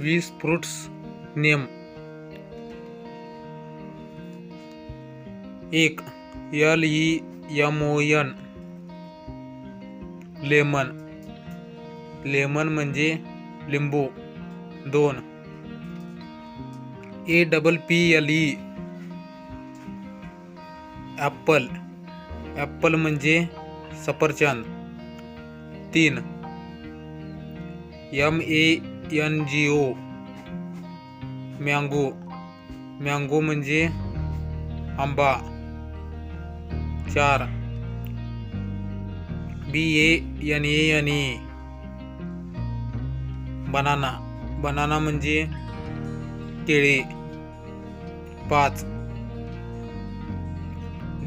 वीस fruits name. एक L E M O N lemon. Lemon म्हणजे लिंबू. दोन A double P L E apple. Apple म्हणजे सफरचंद. तीन M A N G O mango mango म्हणजे आंबा. चार. B A N A N A banana banana म्हणजे केळे. पाच.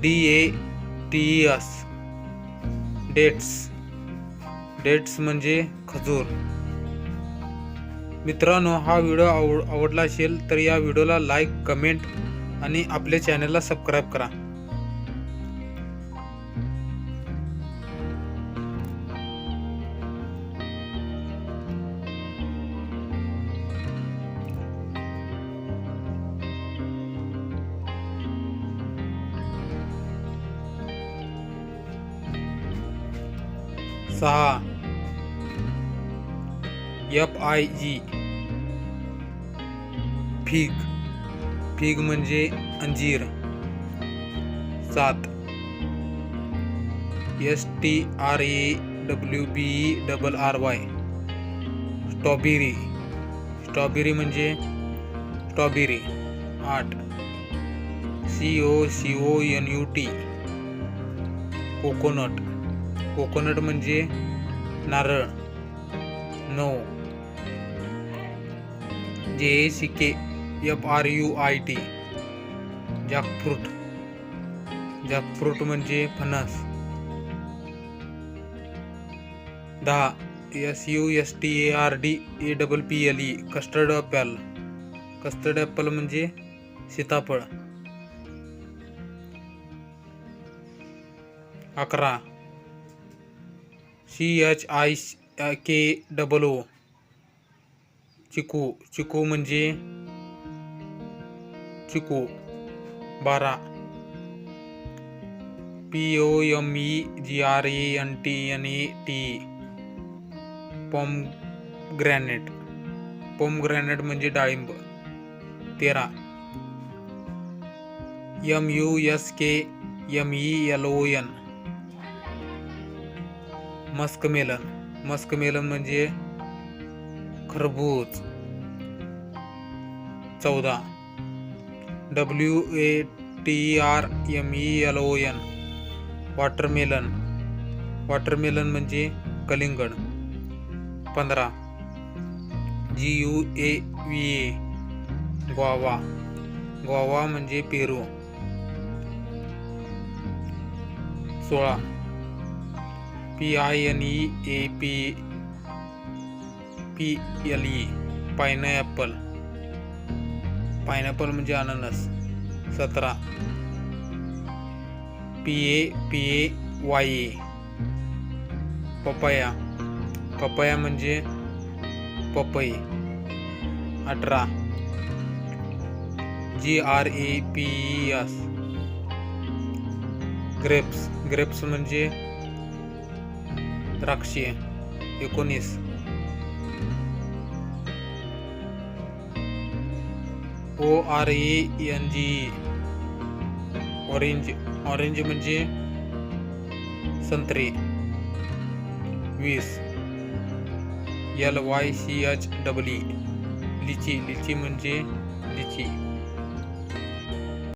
D A T E S dates dates खजूर. मित्रांनो हा व्हिडिओ आवड आवडला असेल तर या व्हिडिओला लाईक कमेंट आणि आपल्या चॅनलला सबस्क्राईब करा. सहा. F I G fig fig म्हणजे अंजीर. सात. S T R A W B double R Y strawberry strawberry म्हणजे स्ट्रॉबेरी आठ. C O C O N U T coconut coconut म्हणजे नारळ. नऊ. J A C K F R U I T jackfruit jackfruit म्हणजे फणस. दहा. S U S T A R D A double P L E custard apple custard apple म्हणजे सीताफळ. अकरा. C H I K double O chikoo chikoo म्हणजे चिकू बारा. P O M E G R A N T N A T pomegranate pomegranate म्हणजे डाळिंब. तेरा. M U S K M E L O N. Muskmelon muskmelon musk म्हणजे खरबूज. चौदा. W A T R M E L O N watermelon. Watermelon म्हणजे कलिंगड. पंधरा. G U A V A guava guava म्हणजे पेरू. सोळा. P I N E A P P L E pineapple pineapple म्हणजे अननस सतरा. P A P A Y A papaya. Papaya म्हणजे पपई. अठरा. G R A P E S grapes grapes म्हणजे द्राक्षे. एकोणीस. O R A N G. Orange orange म्हणजे संत्री। वीस। L Y C H W E. Lychee lychee म्हणजे लिची।